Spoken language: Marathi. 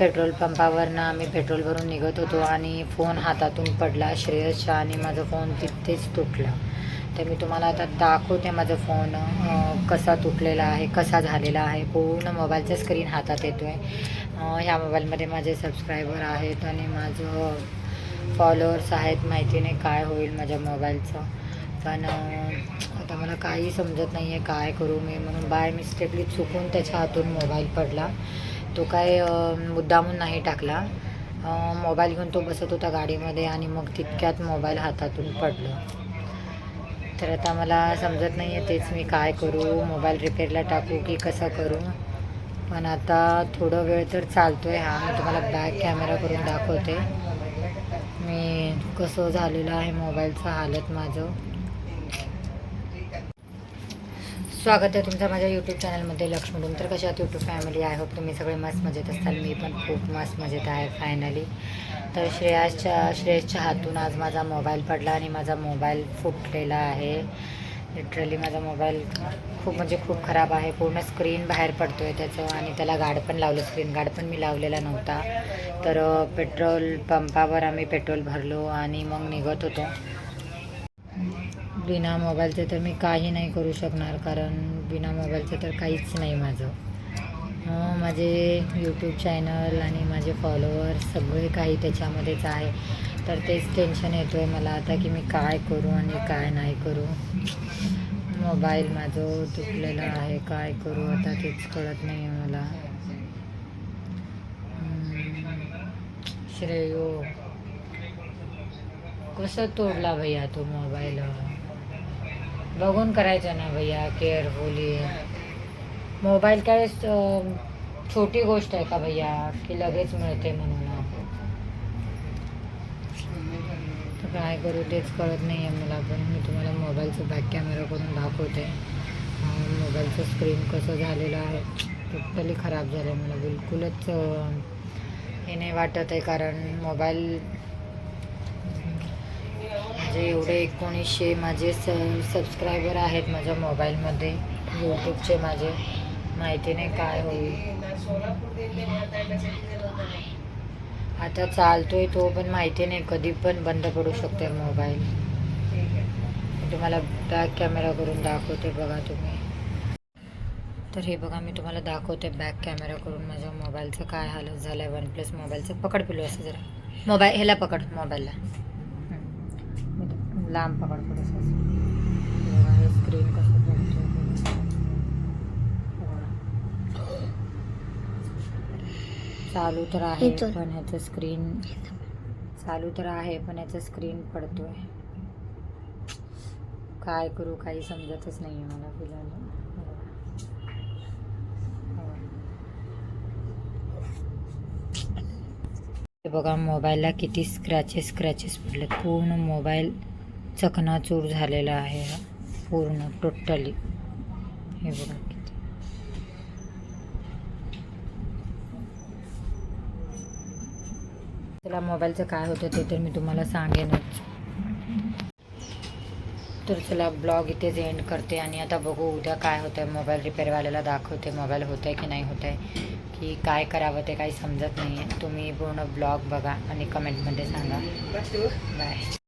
पेट्रोल पंपावरनं आम्ही पेट्रोल भरून निघत होतो आणि फोन हातातून पडला श्रेयसच्या आणि माझा फोन तिथेच तुटला. तर मी तुम्हाला आता दाखवते माझा फोन कसा तुटलेला आहे कसा झालेला आहे. पूर्ण मोबाईलचा स्क्रीन हातात येतो आहे ह्या मोबाईलमध्ये माझे सबस्क्रायबर आहेत आणि माझं फॉलोअर्स आहेत माहिती नाही काय होईल माझ्या मोबाईलचं. पण आता मला काही समजत नाही आहे काय करू मी म्हणून. बाय मिस्टेकली चुकून त्याच्या हातून मोबाईल पडला. तो काय मुद्दामून नाही टाकला. मोबाईल घेऊन तो बसत होता गाडीमध्ये आणि मग तितक्यात मोबाईल हातातून पडलं. तर आता मला समजत नाही आहे तेच मी काय करू मोबाईल रिपेअरला टाकू की कसं करू. पण आता थोडं वेळ तर चालतो आहे हा मी तुम्हाला बॅक कॅमेरा करून दाखवते. मी कसं झालेलं आहे मोबाईलचं हालत माझं. स्वागत आहे तुमचं माझ्या यूट्यूब चॅनलमध्ये लक्ष्मीडून. तर कशात यूट्यूब फॅमिली आय होप तुम्ही सगळे मस्त मजेत असाल मी पण खूप मस्त मजेत आहे फायनली तर श्रेयासच्या श्रेयसच्या हातून आज माझा मोबाईल पडला आणि माझा मोबाईल फुटलेला आहे. लिटरली माझा मोबाईल खूप म्हणजे खूप खराब आहे. पूर्ण स्क्रीन बाहेर पडतो आहे त्याचं आणि त्याला गार्ड पण लावलं. स्क्रीन गार्ड पण मी लावलेला नव्हता. तर पेट्रोल पंपावर आम्ही पेट्रोल भरलो आणि मग निघत होतो. बिना मोबाईलचं तर मी काही नाही करू शकणार कारण बिना मोबाईलचं तर काहीच नाही माझं. माझे यूट्यूब चॅनल आणि माझे फॉलोअर्स सगळे काही त्याच्यामध्येच आहे. तर तेच टेन्शन येतो आहे मला आता की मी काय करू आणि काय नाही करू. मोबाईल माझं तुटलेलं आहे काय करू आता तेच कळत नाही आहे मला श्रेयो. कसं तोडला भैया तो मोबाईल? बघून करायचं ना भैया केअरफुली मोबाईल काय छोटी गोष्ट आहे का भैया की लगेच मिळते म्हणून? काय करू तेच कळत नाही आहे मला पण. मी तुम्हाला मोबाईलचं बॅक कॅमेरा करून दाखवते. मोबाईलचं स्क्रीन कसं झालेलं आहे टोटली खराब झालं आहे मला. बिलकुलच हे नाही वाटत आहे कारण मोबाईल माझे एवढे एकोणीसशे माझे स सबस्क्रायबर आहेत माझ्या मोबाईलमध्ये यूट्यूबचे माझे. माहिती नाही काय होईल. आता चालतोय तो पण माहिती नाही. कधी पण बंद पडू शकते मोबाईल मी तुम्हाला बॅक कॅमेरा करून दाखवते बघा तुम्ही. तर हे बघा मी तुम्हाला दाखवते बॅक कॅमेरा करून माझ्या मोबाईलचं काय हालत झालं आहे वन प्लस मोबाईलचं पकड पिलो असं जरा. मोबाईल ह्याला पकड मोबाईलला लांब पकड थोडंसं स्क्रीन कसं. चालू तर आहे. पण ह्याचं स्क्रीन चालू तर आहे पण ह्याचं स्क्रीन पडतोय. काय करू काही समजतच नाही आहे मला फिलहाल बघा मोबाईलला किती स्क्रॅचेस स्क्रॅचेस पडलेत. पूर्ण मोबाईल चकनाचूर झालेला आहे हा पूर्ण टोटली हे बघा किती. मोबाईलचं काय होतं ते तर मी तुम्हाला सांगेनच. तर चला ब्लॉग इथेच एंड करते आणि आता बघू उद्या काय होतं आहे मोबाईल रिपेअरवाल्याला दाखवते मोबाईल होतं आहे की नाही होत आहे की काय करावं ते काही समजत नाही आहे तुम्ही पूर्ण ब्लॉग बघा आणि कमेंटमध्ये सांगा. बाय